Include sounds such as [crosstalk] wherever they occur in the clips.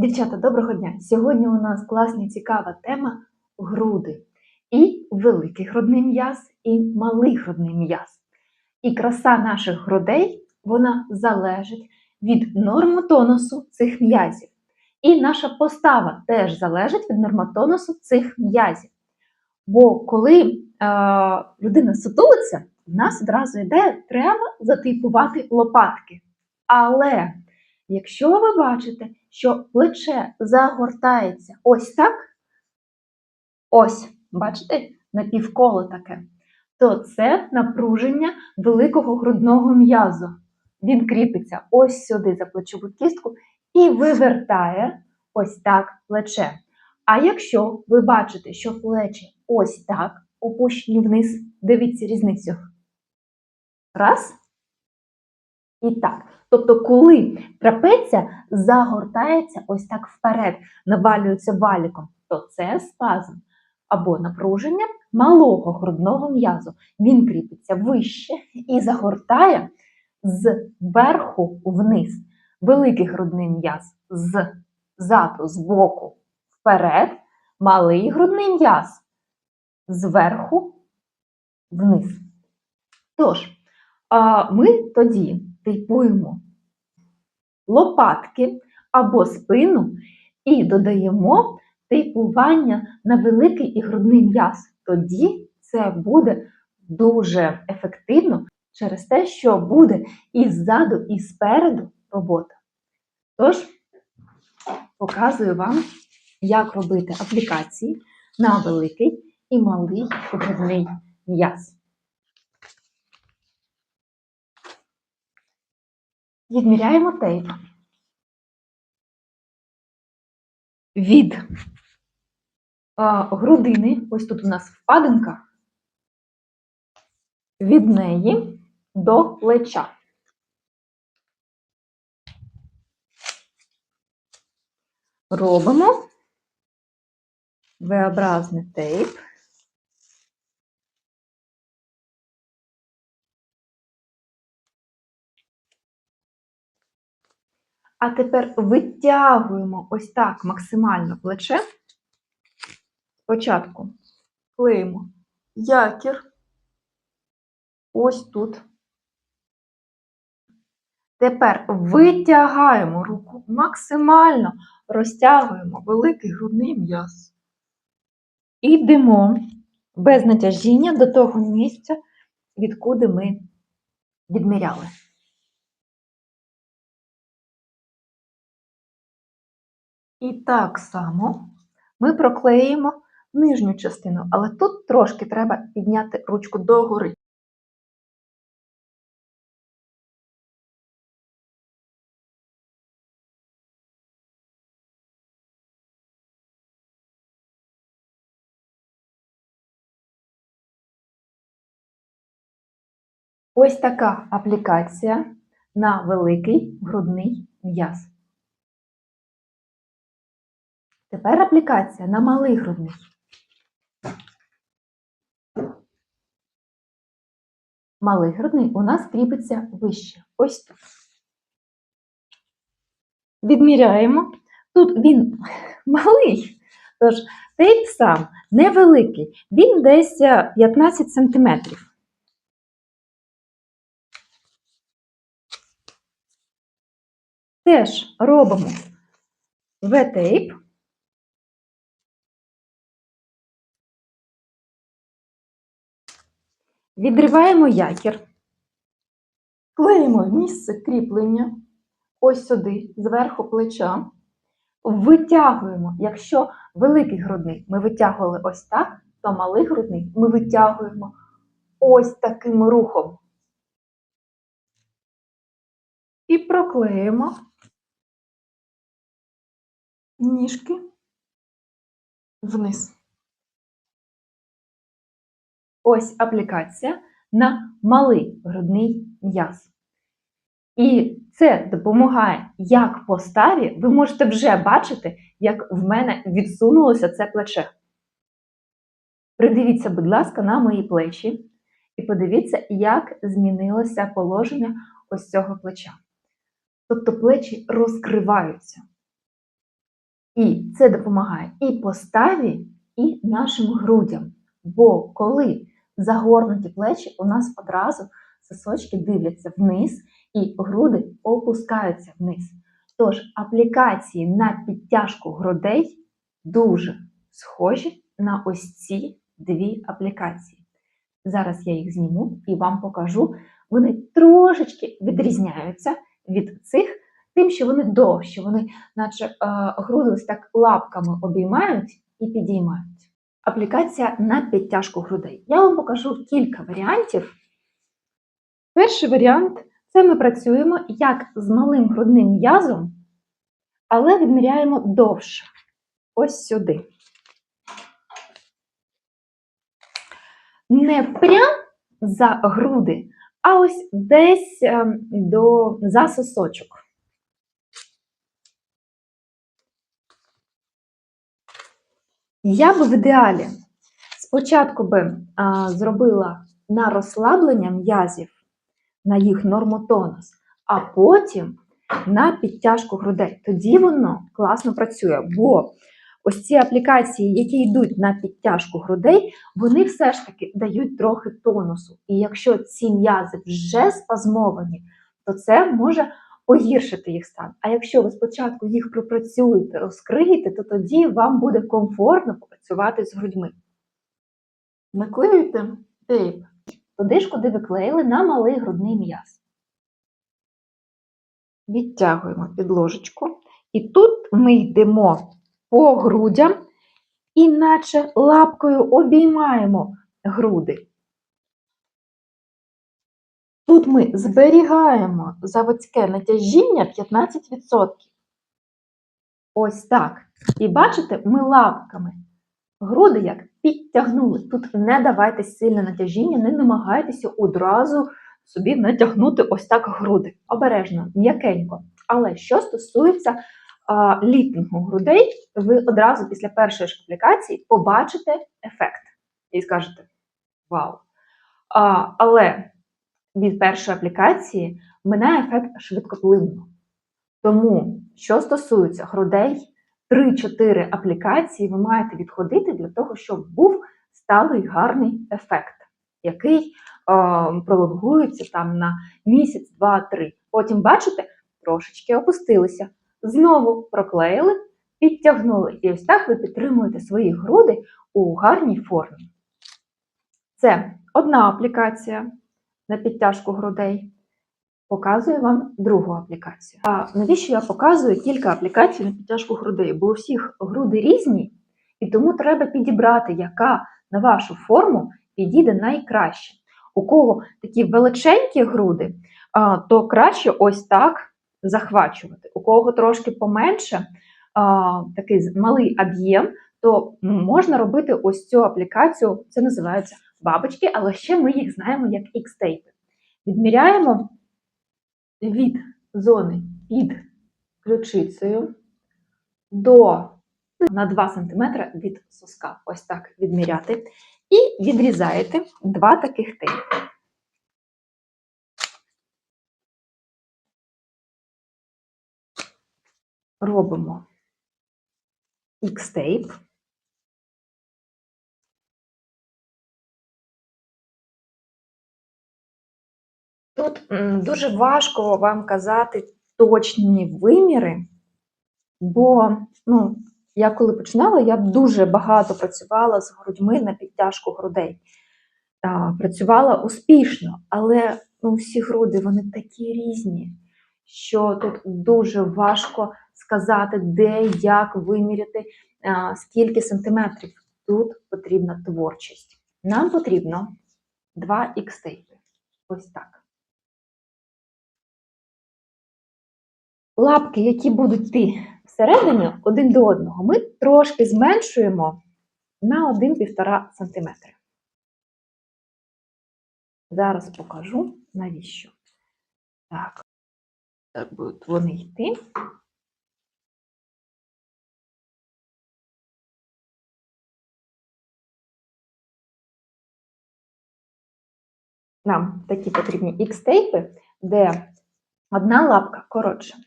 Дівчата, доброго дня! Сьогодні у нас класна цікава тема груди. І великий грудний м'яз, і малий грудний м'яз. І краса наших грудей вона залежить від нормотонусу цих м'язів. І наша постава теж залежить від нормотонусу цих м'язів. Бо коли е, людина сутулиться, в нас одразу йде, треба затипувати лопатки. Але якщо ви бачите, що плече загортається ось так, ось, бачите, напівколо таке, то це напруження великого грудного м'язу. Він кріпиться ось сюди за плечову кістку і вивертає ось так плече. А якщо ви бачите, що плечі ось так опущені вниз, дивіться різницю. Раз. І так. Тобто, коли трапеція загортається ось так вперед, навалюється валіком, то це спазм або напруження малого грудного м'язу. Він кріпиться вище і загортає зверху вниз. Великий грудний м'яз з заду, з боку вперед, малий грудний м'яз зверху вниз. Тож, ми тоді типуємо лопатки або спину і додаємо типування на великий і грудний м'яз. Тоді це буде дуже ефективно через те, що буде і ззаду, і спереду робота. Тож, показую вам, як робити аплікації на великий і малий грудний м'яз. Відміряємо тейп. Від грудини, ось тут у нас впадинка, від неї до плеча. Робимо V-образний тейп. А тепер витягуємо ось так максимально плече. Спочатку клеїмо якір ось тут. Тепер витягаємо руку максимально розтягуємо великий грудний м'яз. І йдемо без натяжіння до того місця, відкуди ми відміряли. І так само ми проклеїмо нижню частину, але тут трошки треба підняти ручку догори. Ось така аплікація на великий грудний м'яз. Тепер аплікація на малий грудний. Малий грудний у нас кріпиться вище. Ось тут. Відміряємо. Тут він [laughs] малий, тож тейп сам невеликий, він десь 15 см. Теж робимо V-тейп. Відриваємо якір, клеїмо місце кріплення. Ось сюди, зверху плеча, витягуємо, якщо великий грудний ми витягували ось так, то малий грудний ми витягуємо ось таким рухом. І проклеїмо. Ніжки. Вниз. Ось аплікація на малий грудний м'яз. І це допомагає як поставі, ви можете вже бачити, як в мене відсунулося це плече. Придивіться, будь ласка, на мої плечі, і подивіться, як змінилося положення ось цього плеча. Тобто плечі розкриваються. І це допомагає і поставі, і нашим грудям. Бо коли загорнуті плечі, у нас одразу сосочки дивляться вниз, і груди опускаються вниз. Тож аплікації на підтяжку грудей дуже схожі на ось ці дві аплікації. Зараз я їх зніму і вам покажу. Вони трошечки відрізняються від цих, тим, що вони довші, вони, наче е, груди ось так лапками обіймають і підіймають. Аплікація на підтяжку грудей. Я вам покажу кілька варіантів. Перший варіант це ми працюємо як з малим грудним м'язом, але відміряємо довше. Ось сюди. Не прям за груди, а ось десь ем, до за сосочок. Я би в ідеалі спочатку би а, зробила на розслаблення м'язів, на їх нормотонус, а потім на підтяжку грудей. Тоді воно класно працює, бо ось ці аплікації, які йдуть на підтяжку грудей, вони все ж таки дають трохи тонусу. І якщо ці м'язи вже спазмовані, то це може погіршити їх стан. А якщо ви спочатку їх пропрацюєте, розкриєте, то тоді вам буде комфортно попрацювати з грудьми. Наклеюєте тейп туди ж, куди ви клеїли на малий грудний м'яз. Відтягуємо підложечку. І тут ми йдемо по грудям, і наче лапкою обіймаємо груди. Тут ми зберігаємо заводське натяжіння 15%. Ось так. І бачите, ми лапками груди як підтягнули. Тут не давайте сильне натяжіння, не намагайтеся одразу собі натягнути ось так груди. Обережно, м'якенько. Але що стосується а, ліпінгу грудей, ви одразу після першої ж аплікації побачите ефект і скажете: Вау! А, Але від першої аплікації минає ефект швидкоплинно. Тому, що стосується грудей, 3-4 аплікації ви маєте відходити для того, щоб був сталий гарний ефект, який е, пролонгується там на місяць, два, три. Потім, бачите, трошечки опустилися. Знову проклеїли, підтягнули. І ось так ви підтримуєте свої груди у гарній формі. Це одна аплікація на підтяжку грудей. Показую вам другу аплікацію. А навіщо я показую кілька аплікацій на підтяжку грудей? Бо у всіх груди різні, і тому треба підібрати, яка на вашу форму підійде найкраще. У кого такі величенькі груди, то краще ось так захвачувати. У кого трошки поменше, такий малий об'єм, то можна робити ось цю аплікацію, це називається бабочки, але ще ми їх знаємо як X-тейпи. Відміряємо від зони під ключицею до на 2 см від соска. Ось так відміряти. І відрізаєте два таких тейпи. Робимо X-тейп. Тут дуже важко вам казати точні виміри, бо ну, я коли починала, я дуже багато працювала з грудьми на підтяжку грудей. Працювала успішно, але ну, всі груди вони такі різні, що тут дуже важко сказати, де, як виміряти, скільки сантиметрів. Тут потрібна творчість. Нам потрібно 2 х-тейпи. Ось так. Лапки, які будуть йти всередині один до одного, ми трошки зменшуємо на 1-1,5 см. Зараз покажу, навіщо. Так, так будуть вони йти. Нам такі потрібні X-тейпи, де одна лапка коротша.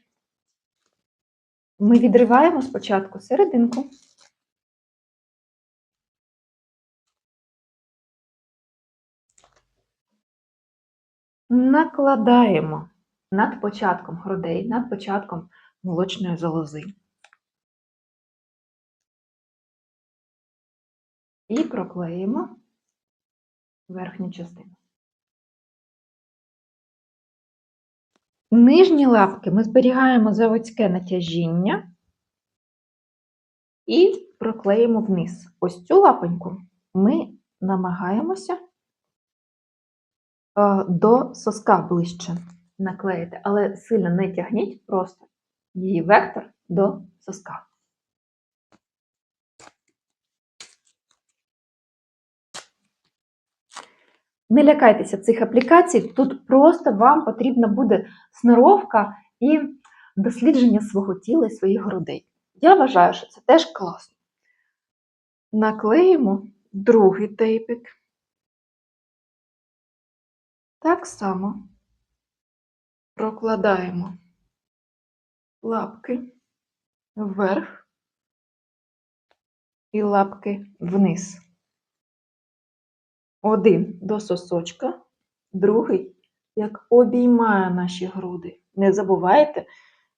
Ми відриваємо спочатку серединку. Накладаємо над початком грудей, над початком молочної залози. І проклеїмо верхню частину. Нижні лапки ми зберігаємо заводське натяжіння і проклеїмо вниз. Ось цю лапоньку ми намагаємося е, до соска ближче наклеїти, але сильно не тягніть просто її вектор до соска. Не лякайтеся цих аплікацій, тут просто вам потрібна буде сноровка і дослідження свого тіла і своїх грудей. Я вважаю, що це теж класно. Наклеїмо другий тейпик. Так само прокладаємо лапки вверх і лапки вниз. Один до сосочка, другий як обіймає наші груди. Не забувайте,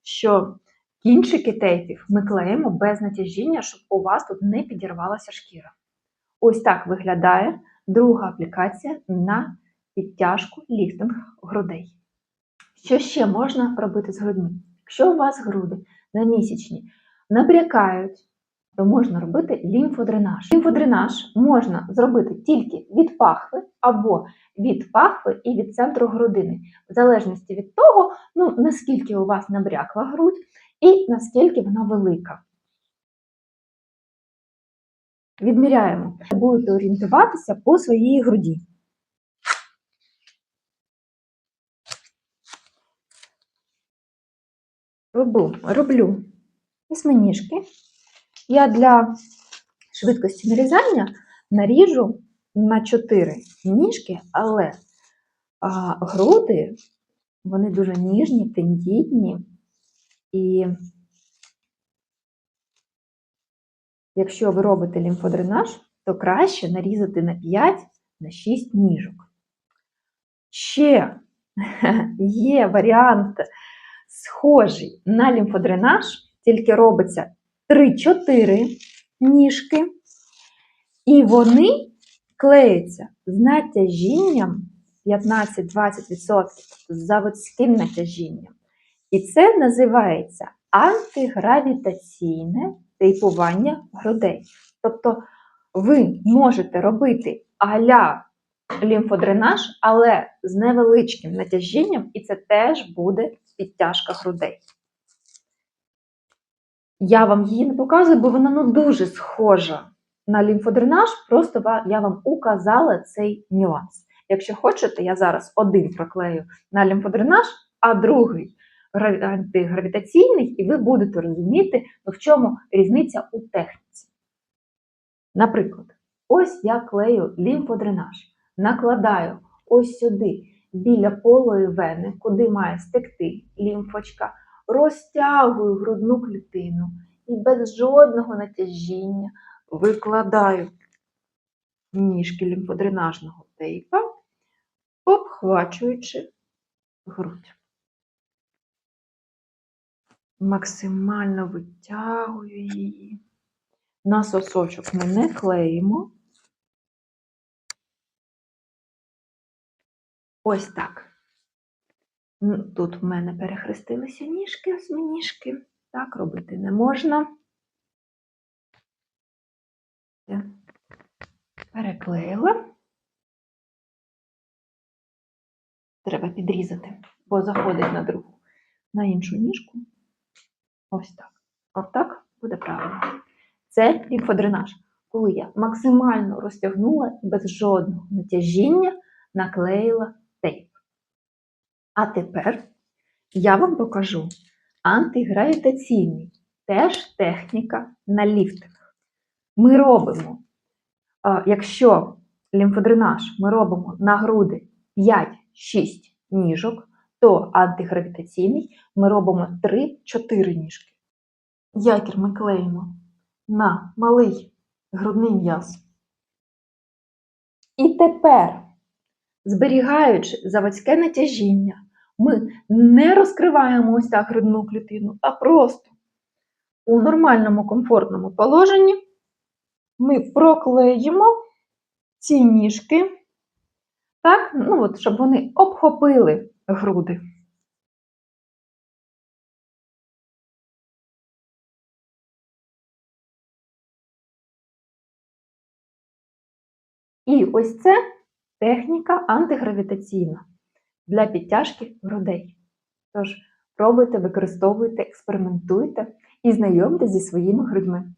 що кінчики тейпів ми клеїмо без натяжіння, щоб у вас тут не підірвалася шкіра. Ось так виглядає друга аплікація на підтяжку ліфтинг грудей. Що ще можна робити з грудьми? Якщо у вас груди на місячні набрякають, то можна робити лімфодренаж. Лімфодренаж можна зробити тільки від пахви або від пахви і від центру грудини, в залежності від того, ну, наскільки у вас набрякла грудь і наскільки вона велика. Відміряємо. Будете орієнтуватися по своїй груді. Роблю, роблю восьминіжки. Я для швидкості нарізання наріжу на 4 ніжки, але а, груди вони дуже ніжні, тендітні. І якщо ви робите лімфодренаж, то краще нарізати на 5 на 6 ніжок. Ще [laughs] є варіант схожий на лімфодренаж, тільки робиться 3-4 ніжки, і вони клеються з натяжінням 15-20% з заводським натяжінням. І це називається антигравітаційне тейпування грудей. Тобто ви можете робити аля лімфодренаж, але з невеличким натяжінням, і це теж буде підтяжка грудей. Я вам її не показую, бо вона ну, дуже схожа на лімфодренаж, просто я вам указала цей нюанс. Якщо хочете, я зараз один проклею на лімфодренаж, а другий антигравітаційний, і ви будете розуміти, в чому різниця у техніці. Наприклад, ось я клею лімфодренаж, накладаю ось сюди, біля полої вени, куди має стекти лімфочка розтягую грудну клітину і без жодного натяжіння викладаю ніжки лімфодренажного тейпа, обхвачуючи грудь. Максимально витягую її. На сосочок ми не клеїмо. Ось так. Тут в мене перехрестилися ніжки, осьминіжки. Так робити не можна. Переклеїла. Треба підрізати, бо заходить на другу, на іншу ніжку. Ось так. Отак буде правильно. Це лімфодренаж. Коли я максимально розтягнула і без жодного натяжіння, наклеїла. А тепер я вам покажу антигравітаційний, теж техніка на ліфтинг. Ми робимо, якщо лімфодренаж ми робимо на груди 5-6 ніжок, то антигравітаційний ми робимо 3-4 ніжки. якір ми клеїмо на малий грудний м'яз. І тепер, зберігаючи заводське натяжіння, ми не розкриваємо ось так грудну клітину, а просто у нормальному комфортному положенні ми проклеїмо ці ніжки, так, ну от, щоб вони обхопили груди. І ось це техніка антигравітаційна для підтяжки грудей. Тож пробуйте, використовуйте, експериментуйте і знайомтесь зі своїми грудьми.